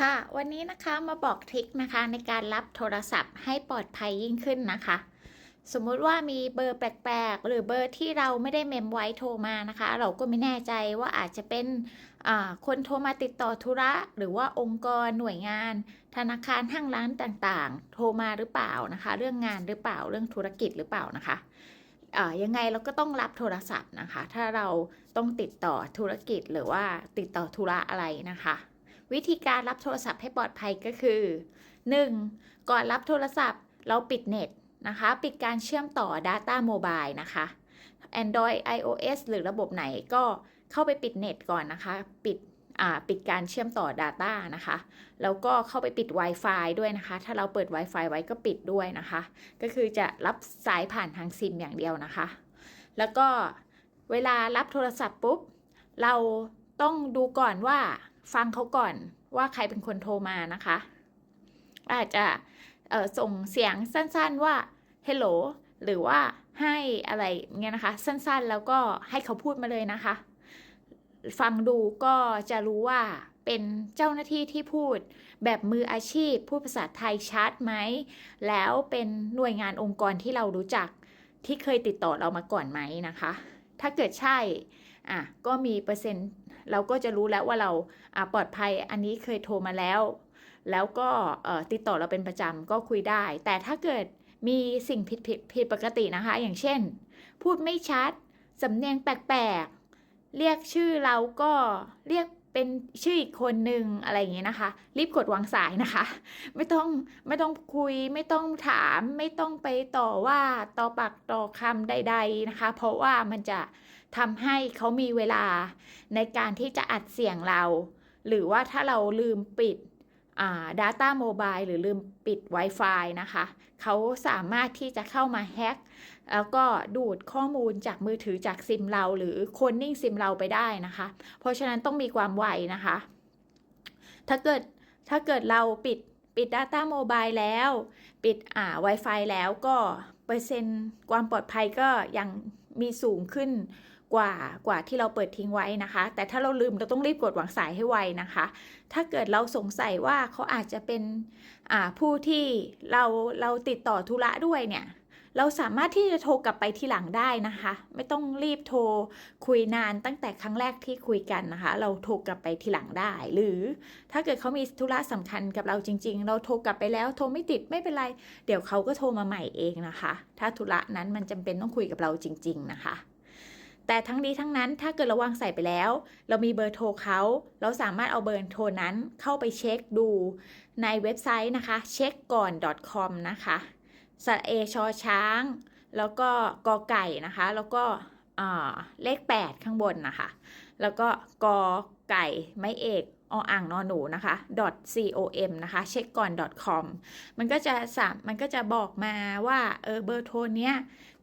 ค่ะ วันนี้นะคะมาบอกทริคนะคะในการรับโทรศัพท์ให้ปลอดภัยยิ่งขึ้นนะคะ สมมุติว่ามีเบอร์แปลกๆ หรือเบอร์ที่เราไม่ได้เมมไว้โทรมานะคะ เราก็ไม่แน่ใจว่าอาจจะเป็นคนโทรมาติดต่อธุระ หรือว่าองค์กรหน่วยงาน ธนาคารห้างร้านต่างๆ โทรมาหรือเปล่านะคะ เรื่องงานหรือเปล่าเรื่องธุรกิจหรือเปล่านะคะยังไงเราก็ต้องรับโทรศัพท์นะคะ ถ้าเราต้องติดต่อธุรกิจหรือว่าติดต่อธุระอะไรนะคะ วิธีการรับโทรศัพท์ให้ปลอดภัยก็คือ 1. ก่อนรับโทรศัพท์เราปิดเน็ตนะคะ ปิดการเชื่อมต่อ Data Mobile นะคะ Android iOS หรือระบบไหนก็เข้าไปปิดเน็ตก่อนนะคะ ปิดปิดการเชื่อมต่อ Data นะคะ แล้วก็เข้าไปปิด Wi-Fi ด้วยนะคะ ถ้าเราเปิด Wi-Fi ไว้ก็ปิดด้วยนะคะ ก็คือจะรับสายผ่านทางซิมอย่างเดียวนะคะ แล้วก็เวลารับโทรศัพท์ปุ๊บ เราต้องดูก่อนว่า ฟังเขาก่อนว่าใครเป็นคนโทรมานะคะ อาจจะส่งเสียงสั้นๆว่า hello หรือว่าให้อะไรเงี้ยนะคะ สั้นๆแล้วก็ให้เขาพูดมาเลยนะคะ ฟังดูก็จะรู้ว่าเป็นเจ้าหน้าที่ที่พูดแบบมืออาชีพ พูดภาษาไทยชัดไหม แล้วเป็นหน่วยงานองค์กรที่เรารู้จักที่เคยติดต่อเรามาก่อนไหมนะคะ ถ้าเกิดใช่อะก็มีเปอร์เซ็นต์ เราก็จะรู้แล้วว่าเราปลอดภัยอันนี้เคยโทรมาแล้ว แล้วก็ติดต่อเราเป็นประจำก็คุยได้ แต่ถ้าเกิดมีสิ่งผิดผิดผิดปกตินะคะ อย่างเช่น พูดไม่ชัด สำเนียงแปลกๆ เรียกชื่อเราก็เรียกเป็นชื่ออีกคนหนึ่งอะไรอย่างเงี้ยนะคะ รีบกดวางสายนะคะ ไม่ต้องไม่ต้องคุย ไม่ต้องถาม ไม่ต้องไปต่อว่าต่อปากต่อคำใด ๆนะคะ เพราะว่ามันจะ ทำให้เขามีเวลาในการที่จะอัดเสียงเรา หรือว่าถ้าเราลืมปิดอ่า Data Mobile หรือลืมปิด Wi-Fi นะคะ เขาสามารถที่จะเข้ามาแฮ็กแล้วก็ดูดข้อมูลจากมือถือจากซิมเรา หรือคนนิ่งซิมเราไปได้นะคะ เพราะฉะนั้นต้องมีความไวนะคะ ถ้าเกิดถ้าเกิดเราปิดปิด Data Mobile แล้ว ปิดอ่า Wi-Fi แล้วก็ เปอร์เซ็นต์ความปลอดภัยก็ยังมีสูงขึ้น กว่ากว่าที่เราเปิดทิ้งไว้นะคะ แต่ถ้าเราลืมเราต้องรีบกดวางสายให้ไวนะคะ ถ้าเกิดเราสงสัยว่าเขาอาจจะเป็นผู้ที่เราเราติดต่อธุระด้วยเนี่ยเราสามารถที่จะโทรกลับไปทีหลังได้นะคะ ไม่ต้องรีบโทรคุยนานตั้งแต่ครั้งแรกที่คุยกันนะคะ เราโทรกลับไปทีหลังได้ หรือถ้าเกิดเขามีธุระสำคัญกับเราจริง ๆ เราโทรกลับไปแล้วโทรไม่ติดไม่เป็นไร เดี๋ยวเขาก็โทรมาใหม่เองนะคะ ถ้าธุระนั้นมันจำเป็นต้องคุยกับเราจริง ๆ นะคะ แต่ทั้งนี้ทั้งนั้นถ้าเกิดเราวางใส่ไปแล้ว เรามีเบอร์โทรเขา เราสามารถเอาเบอร์โทรนั้นเข้าไปเช็คดูในเว็บไซต์นะคะ เช็คก่อน .com นะคะสระเอชอช้าง แล้วก็กอไก่นะคะ แล้วก็เลข 8 ข้างบนนะคะ แล้วก็กอไก่ไม้เอกออ่างนอหนูนะคะ .com นะคะ เช็คก่อน .com มันก็จะสามมันก็จะบอกมาว่าเออเบอร์โทรเนี้ย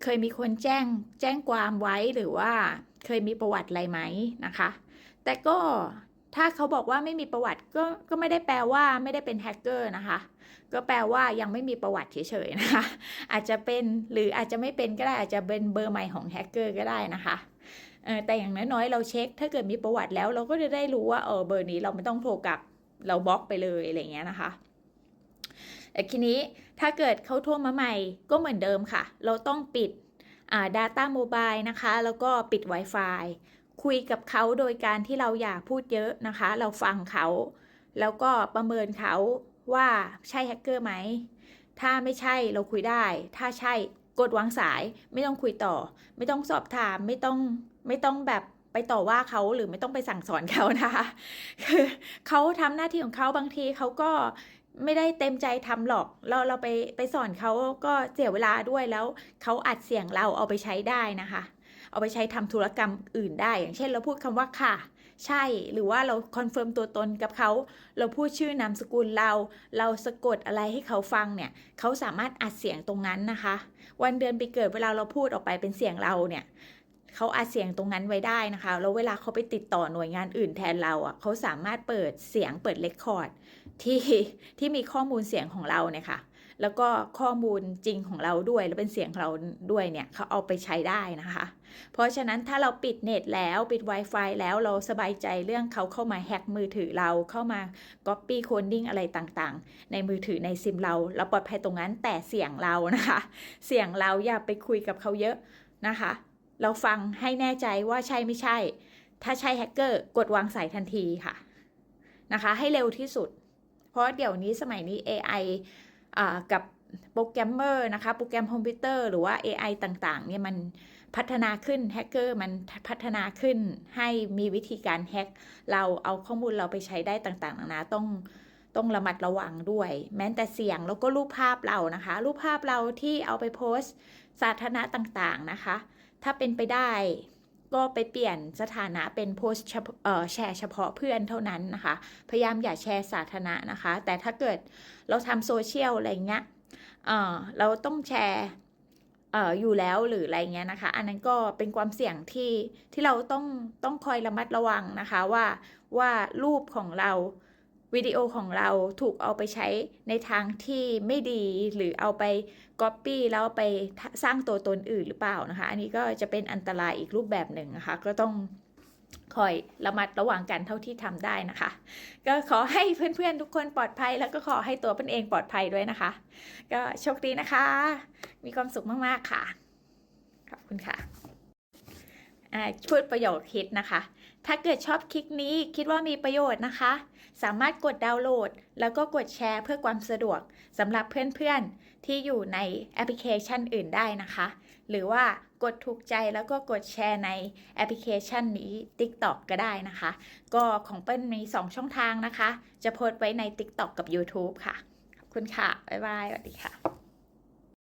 เคยมีคนแจ้งแจ้งความไว้หรือว่าเคยมีประวัติอะไรไหมนะคะ แต่ก็ถ้าเขาบอกว่าไม่มีประวัติก็ก็ไม่ได้แปลว่าไม่ได้เป็นแฮกเกอร์นะคะ ก็แปลว่ายังไม่มีประวัติเฉยๆนะคะ อาจจะเป็นหรืออาจจะไม่เป็นก็ได้อาจจะเป็นเบอร์ใหม่ของแฮกเกอร์ก็ได้นะคะ แต่อย่างน้อยๆเราเช็ค ถ้าเกิดมีประวัติแล้วเราก็จะได้รู้ว่าเออเบอร์นี้เราไม่ต้องโทรกลับเราบล็อกไปเลยอะไรเงี้ยนะคะแต่ทีนี้ถ้าเกิดเขาโทรมาใหม่ก็เหมือนเดิมค่ะ เราต้องปิดอ่า Data Mobile นะคะ แล้วก็ปิด Wi-Fi คุยกับเขาโดยการที่เราอย่าพูดเยอะนะคะ เราฟังเขา แล้วก็ประเมินเขาว่าใช่แฮกเกอร์ไหม ถ้าไม่ใช่เราคุยได้ ถ้าใช่ กดวางสายไม่ต้องคุยต่อ ไม่ต้องสอบถามไม่ต้องไม่ต้องแบบไปต่อว่าเขาหรือไม่ต้องไปสั่งสอนเขานะคะคือเขาทำหน้าที่ของเขาบางทีเขาก็ไม่ได้เต็มใจทำหรอก เราเราไปไปสอนเขาก็เสียเวลาด้วยแล้วเขาอัดเสียงเราเอาไปใช้ได้นะคะ เอาไปใช้ทำธุรกรรมอื่นได้ อย่างเช่น เราพูดคำว่าค่ะ ใช่หรือว่าเราคอนเฟิร์มตัวตนกับเขา เราพูดชื่อนามสกุลเรา เราสะกดอะไรให้เขาฟังเนี่ยเขาสามารถอัดเสียงตรงนั้นนะคะ วันเดือนปีเกิดเวลาเราพูดออกไปเป็นเสียงเราเนี่ยเขาอัดเสียงตรงนั้นไว้ได้นะคะ แล้วเวลาเขาไปติดต่อหน่วยงานอื่นแทนเราอะเขาสามารถเปิดเสียงเปิดเลคคอร์ดที่ที่มีข้อมูลเสียงของเราเนี่ยค่ะ แล้วก็ข้อมูลจริงของเราด้วย แล้วเป็นเสียงของเราด้วยเนี่ยเขาเอาไปใช้ได้นะคะ เพราะฉะนั้นถ้าเราปิดเน็ตแล้วปิด Wi-Fi แล้วเราสบายใจเรื่องเขาเข้ามาแฮ็กมือถือเราเข้ามา Copy Coding อะไรต่างๆ ในมือถือในซิมเรา เราปลอดภัยตรงนั้นแต่เสียงเรานะคะ เสียงเราอย่าไปคุยกับเขาเยอะนะคะ เราฟังให้แน่ใจว่าใช่ไม่ใช่ ถ้าใช่แฮกเกอร์กดวางสายทันทีค่ะนะคะ ให้เร็วที่สุด เพราะเดี๋ยวนี้สมัยนี้ AI อ่ากับโปรแกรมเมอร์นะคะ โปรแกรมคอมพิวเตอร์หรือว่า AI ต่างๆ เนี่ยมัน พัฒนาขึ้นแฮกเกอร์มันพัฒนาขึ้นให้มีวิธีการแฮกเราเอาข้อมูลเราไปใช้ได้ต่างๆนานาต้องต้องระมัดระวังด้วย แม้แต่เสียงแล้วก็รูปภาพเรานะคะ รูปภาพเราที่เอาไปโพสต์สาธารณะต่างๆนะคะ ถ้าเป็นไปได้ก็ไปเปลี่ยนสถานะเป็นโพสต์แชร์เฉพาะเพื่อนเท่านั้นนะคะ พยายามอย่าแชร์สาธารณะนะคะ แต่ถ้าเกิดเราทำโซเชียลอะไรเงี้ยเเราต้องแชร์ อ่ออยู่แล้วหรืออะไรเงี้ยนะคะ อันนั้นก็เป็นความเสี่ยงที่ที่เราต้องต้องคอยระมัดระวังนะคะว่าว่ารูปของเราวิดีโอของเราถูกเอาไปใช้ในทางที่ไม่ดีหรือเอาไปก๊อปปี้แล้วไปสร้างตัวตนอื่นหรือเปล่านะคะ อันนี้ก็จะเป็นอันตรายอีกรูปแบบหนึ่งนะคะ ก็ต้อง คอยระมัดระวังกันเท่าที่ทำได้นะคะ ก็ขอให้เพื่อนๆทุกคนปลอดภัย แล้วก็ขอให้ตัวเป็นเองปลอดภัยด้วยนะคะ ก็โชคดีนะคะ มีความสุขมากๆค่ะ ขอบคุณค่ะอ่าพูดประโยคคิดนะคะ ถ้าเกิดชอบคลิปนี้คิดว่ามีประโยชน์นะคะ สามารถกดดาวน์โหลด แล้วก็กดแชร์เพื่อความสะดวกสำหรับเพื่อนๆที่อยู่ในแอปพลิเคชันอื่นได้นะคะ หรือว่า กดถูกใจแล้วก็กดแชร์ในแอปพลิเคชันนี้ TikTok ก็ได้นะคะ ก็ของเปิ้ลมี 2 ช่องทางนะคะ จะโพสต์ไว้ใน TikTok กับ YouTube ค่ะ ขอบคุณค่ะ บ๊ายบาย สวัสดีค่ะ